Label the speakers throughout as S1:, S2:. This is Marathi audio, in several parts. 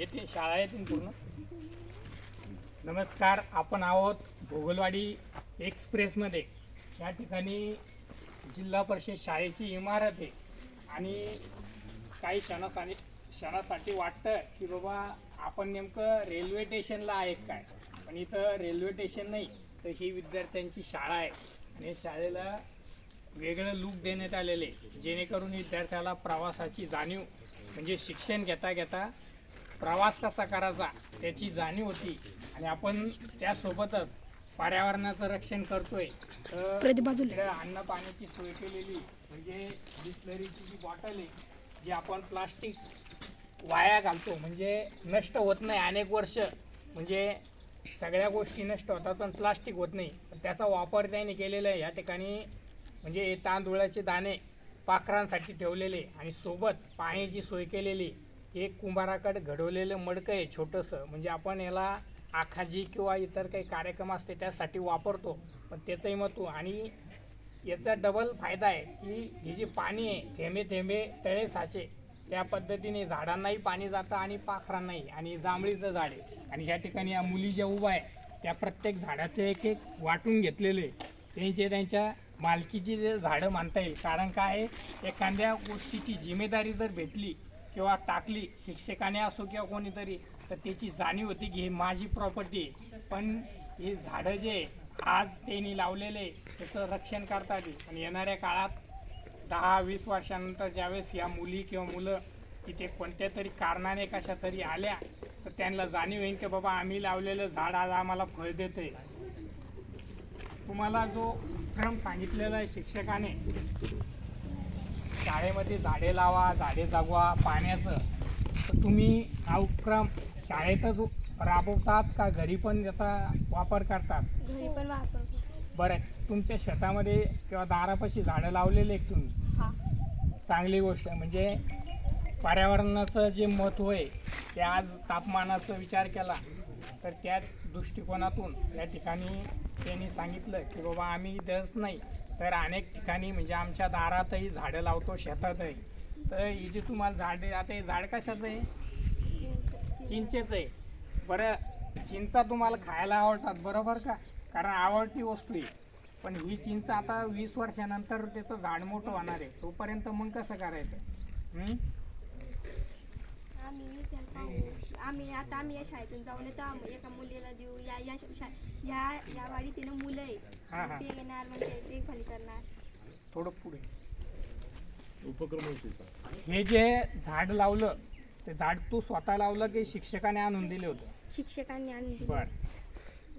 S1: येते शाळा येतील पूर्ण. नमस्कार आपण आहोत भोगलवाडी एक्सप्रेसमध्ये. या ठिकाणी जिल्हा परिषद शाळेची इमारत आहे. आणि काही क्षणासाठी क्षणासाठी वाटतं की बाबा आपण नेमकं रेल्वे स्टेशनला आहे काय? पण इथं रेल्वे स्टेशन नाही तर ही विद्यार्थ्यांची शाळा आहे. आणि शाळेला वेगळं लूक देण्यात आलेले जेणेकरून विद्यार्थ्याला प्रवासाची जाणीव म्हणजे शिक्षण घेता घेता प्रवास कसा करायचा त्याची जाणीव होती. आणि आपण त्यासोबतच पर्यावरणाचं रक्षण करतोय. तर. इकडे अन्न पाण्याची सोय केलेली म्हणजे बिस्लरीची जी बॉटल आहे जी आपण प्लास्टिक वाया घालतो म्हणजे नष्ट होत नाही अनेक वर्ष. म्हणजे सगळ्या गोष्टी नष्ट होतात पण प्लास्टिक होत नाही. पण त्याचा वापर त्याने केलेला आहे. या ठिकाणी म्हणजे तांदूळाचे दाणे पाखरांसाठी ठेवलेले आणि सोबत पाण्याची सोय केलेली एक कुंभाराकडे घडवलेलं मडकं आहे छोटंसं. म्हणजे आपण याला आखाजी किंवा इतर काही कार्यक्रम असते त्यासाठी वापरतो. पण त्याचंही महत्त्व. आणि याचा डबल फायदा आहे की हे जे पाणी आहे थेंबे थेंबे तळे साचे त्या पद्धतीने झाडांनाही पाणी जातं आणि पाखरांनाही. आणि जांभळीचं झाड आहे. आणि या ठिकाणी या मुली ज्या उभा आहे त्या प्रत्येक झाडाचे एक एक वाटून घेतलेले त्यांचे त्यांच्या मालकीची जे झाडं मानता येईल. कारण काय आहे? एखाद्या गोष्टीची जिम्मेदारी जर भेटली किंवा टाकली शिक्षकाने असो किंवा कोणीतरी तर त्याची जाणीव होती की ही माझी प्रॉपर्टी पण हे झाडं जे आज त्यांनी लावलेले त्याचं रक्षण करतात आणि येणाऱ्या काळात दहा वीस वर्षानंतर ज्यावेळेस या मुली किंवा मुलं तिथे कोणत्या तरी कारणाने कशा तरी आल्या तर त्यांना जाणीव येईल की बाबा आम्ही लावलेलं झाड आज आम्हाला फळ देते तुम्हाला जो उपक्रम सांगितलेला आहे शिक्षकाने शाळेमध्ये झाडे लावा झाडे जगवा पाण्याचं. तर तुम्ही हा उपक्रम शाळेतच राबवतात का घरी पण याचा वापर करतात?
S2: घरी पण वापरतो
S1: बरं तुमच्या शेतामध्ये किंवा दारापाशी झाडं लावलेले आहेत तुम्ही?
S2: हा.
S1: चांगली गोष्ट आहे. म्हणजे पर्यावरणाचं जे महत्त्व आहे ते आज तापमानाचा विचार केला तर त्याच दृष्टिकोनातून या ठिकाणी त्यांनी सांगितलं की बाबा आम्ही इथंच नाही. तर अनेक ठिकाणी म्हणजे आमच्या दारातही झाडं लावतो शेतातही. तर ही जी तुम्हाला झाडे आता हे झाड कशाचं आहे? चिंचेचं आहे. बरं चिंचा तुम्हाला खायला आवडतात बरोबर का? कारण आवडती वस्तू आहे. पण ही चिंच आता वीस वर्षानंतर त्याचं झाड मोठं होणार आहे. तोपर्यंत मग कसं करायचं?
S2: आम्ही आता आम्ही या शाळेतून जाऊन येतो. आम्ही एका मुलीला देऊ. या या शा या या वाडीत तिनं मुलं
S1: हा, हा.
S2: आहे ते येणार म्हणजे देखभाल करणार.
S1: थोडं पुढे.
S3: उपक्रम
S1: हे जे झाड लावलं ते झाड तू स्वतः लावलं की शिक्षकाने आणून दिले होतं?
S2: शिक्षकांनी आणून दिलं.
S1: बर.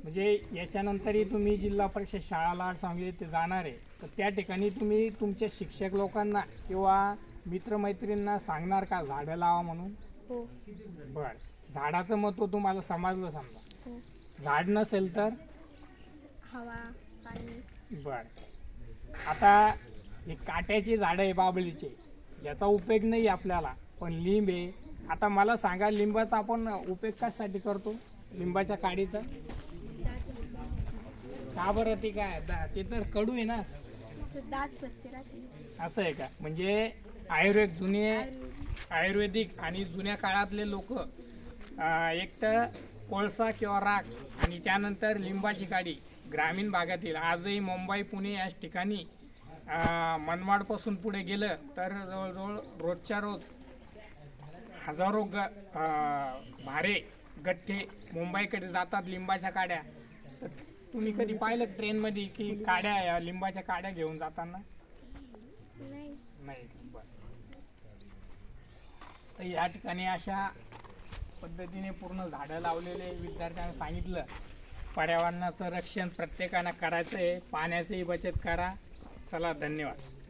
S1: म्हणजे याच्यानंतरही तुम्ही जिल्हा परिषद शाळाला सांगली ते जाणार आहे. तर त्या ठिकाणी तुम्ही तुमच्या शिक्षक लोकांना किंवा मित्रमैत्रींना सांगणार का झाडं लावा म्हणून?
S2: हो.
S1: बर. झाडाचं महत्त्व तुम्हाला समजलं समजा.
S2: हो.
S1: झाड नसेल तर?
S2: हवा पाणी.
S1: बर. आता हे काट्याची झाडं आहे बाबळीचे. याचा उपयोग नाही आपल्याला पण लिंब आहे. आता मला सांगा लिंबाचा आपण उपयोग कशासाठी करतो? लिंबाच्या काडीचा? का बरं ते काय? दा- ते तर कडू आहे ना.
S2: असं दात स्वच्छ राहते.
S1: असं आहे का? म्हणजे आयुर्वेद जुने आयुर्वेदिक आणि जुन्या काळातले लोक एक तर कोळसा किंवा राख आणि त्यानंतर लिंबाची काडी ग्रामीण भागातील आजही मुंबई पुणे या ठिकाणी मनमाडपासून पुढे गेलं तर जवळजवळ रोजच्या रोज हजारो ग भारे गठ्ठे मुंबईकडे जातात लिंबाच्या काड्या. तर तुम्ही कधी पाहिलं ट्रेनमध्ये की काड्या या लिंबाच्या काड्या घेऊन जाताना?
S2: नाही.
S1: नाही. बरं. तर या ठिकाणी अशा पद्धतीने पूर्ण झाडं लावलेले विद्यार्थ्यांना सांगितलं पर्यावरणाचं रक्षण प्रत्येकानं करायचं आहे पाण्याचीही बचत करा. चला धन्यवाद.